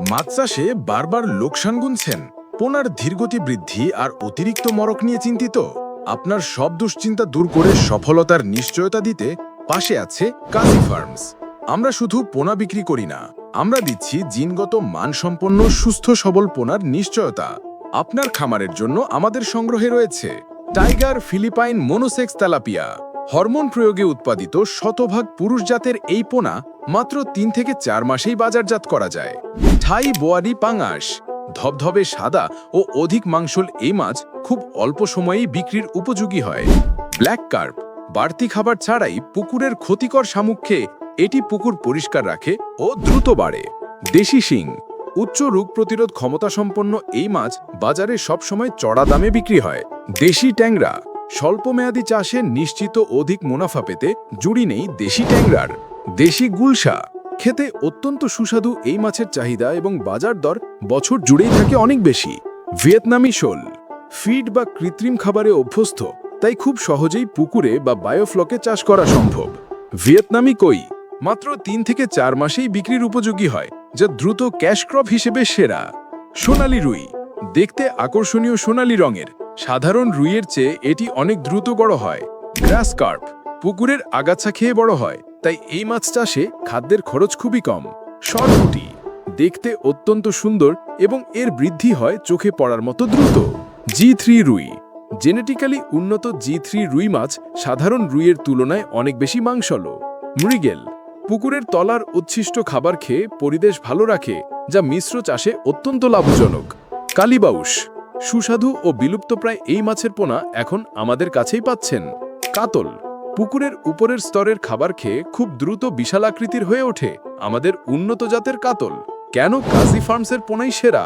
মাছ চাষে বারবার লোকসান গুনছেন। পোনার ধীরগতি বৃদ্ধি আর অতিরিক্ত মরক নিয়ে চিন্তিত। আপনার সব দুশ্চিন্তা দূর করে সফলতার নিশ্চয়তা দিতে পাশে আছে কাজী ফার্মস। আমরা শুধু পোনা বিক্রি করি না, আমরা দিচ্ছি জিনগত মানসম্পন্ন, সুস্থ, সবল পোনার নিশ্চয়তা। আপনার খামারের জন্য আমাদের সংগ্রহে রয়েছে tiger Philippine monosex tilapia. Hormone প্রয়োগে উৎপাদিত শতভাগ পুরুষ জাতের এই পোনা মাত্র তিন থেকে চার মাসেই বাজারজাত করা যায়। ঠাই বোয়ারি পাঙাশ, ধবধবে সাদা ও অধিক মাংসল এই মাছ খুব অল্প সময়েই বিক্রির উপযোগী হয়। ব্ল্যাক কার্প, বাড়তি খাবার ছাড়াই পুকুরের ক্ষতিকর শামুক খেয়ে এটি পুকুর পরিষ্কার রাখে ও দ্রুত বাড়ে। দেশি শিং, উচ্চ রোগ প্রতিরোধ ক্ষমতা সম্পন্ন এই মাছ বাজারে সবসময় চড়া দামে বিক্রি হয়। দেশি ট্যাংরা, স্বল্পমেয়াদী চাষে নিশ্চিত অধিক মুনাফা পেতে জুড়ি নেই দেশি ট্যাংরার। দেশি গুলশা। খেতে অত্যন্ত সুস্বাদু এই মাছের চাহিদা এবং বাজার দর বছর জুড়েই থাকে অনেক বেশি। ভিয়েতনামি শোল। ফিড বা কৃত্রিম খাবারে অভ্যস্ত, তাই খুব সহজেই পুকুরে বা বায়োফ্লকে চাষ করা সম্ভব। ভিয়েতনামি কই? মাত্র তিন থেকে চার মাসেই বিক্রির উপযোগী হয়, যা দ্রুত ক্যাশ ক্রপ হিসেবে সেরা। সোনালি রুই। দেখতে আকর্ষণীয় সোনালি রঙের। সাধারণ রুইয়ের চেয়ে এটি অনেক দ্রুত বড় হয়। Grass carp. পুকুরের আগাছা খেয়ে বড় হয়। তাই এই মাছ চাষে খাদ্যের খরচ খুবই কম। সরপুটি দেখতে অত্যন্ত সুন্দর এবং এর বৃদ্ধি হয় চোখে পড়ার মতো দ্রুত। জি থ্রি রুই। জেনেটিক্যালি উন্নত জি থ্রি রুই মাছ সাধারণ রুইয়ের তুলনায় অনেক বেশি মাংসল মৃগেল। পুকুরের তলার উচ্ছিষ্ট খাবার খেয়ে পরিবেশ ভালো রাখে, যা মিশ্র চাষে অত্যন্ত লাভজনক। কালিবাউস সুস্বাদু ও বিলুপ্তপ্রায় এই মাছের পোনা এখন আমাদের কাছেই পাচ্ছেন। কাতল। পুকুরের উপরের স্তরের খাবার খেয়ে খুব দ্রুত বিশাল আকৃতির হয়ে ওঠে আমাদের উন্নত জাতের কাতল। কেন কাজী ফার্মসের পোনাই সেরা?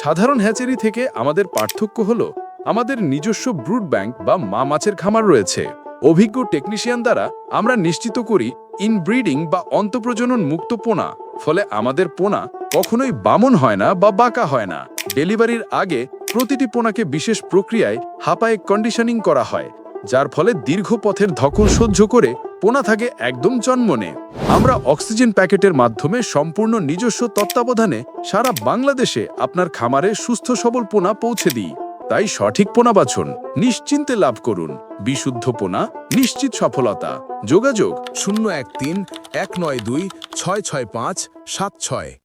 সাধারণ হ্যাচারি থেকে আমাদের পার্থক্য হলো আমাদের নিজস্ব ব্রুড ব্যাংক বা মা মাছের খামার রয়েছে। অভিজ্ঞ টেকনিশিয়ান দ্বারা আমরা নিশ্চিত করি ইনব্রিডিং বা অন্তঃপ্রজনন মুক্ত পোনা, ফলে আমাদের পোনা কখনোই বামন হয় না বা বাঁকা হয় না। ডেলিভারির আগে প্রতিটি পোনাকে বিশেষ প্রক্রিয়ায় হাঁপায়ে কন্ডিশনিং করা হয়। যার ফলে দীর্ঘ পথের ধকল সহ্য করে পোনা থাকে একদম জন্মনে আমরা অক্সিজেন প্যাকেটের মাধ্যমে সম্পূর্ণ নিজস্ব তত্ত্বাবধানে সারা বাংলাদেশে আপনার খামারে সুস্থ সবল পোনা পৌঁছে দিই। তাই সঠিক পোনা বাছুন, নিশ্চিন্তে লাভ করুন। বিশুদ্ধ পোনা, নিশ্চিত সফলতা। যোগাযোগ শূন্য এক তিন, এক নয় দুই, ছয় ছয় পাঁচ, সাত ছয়।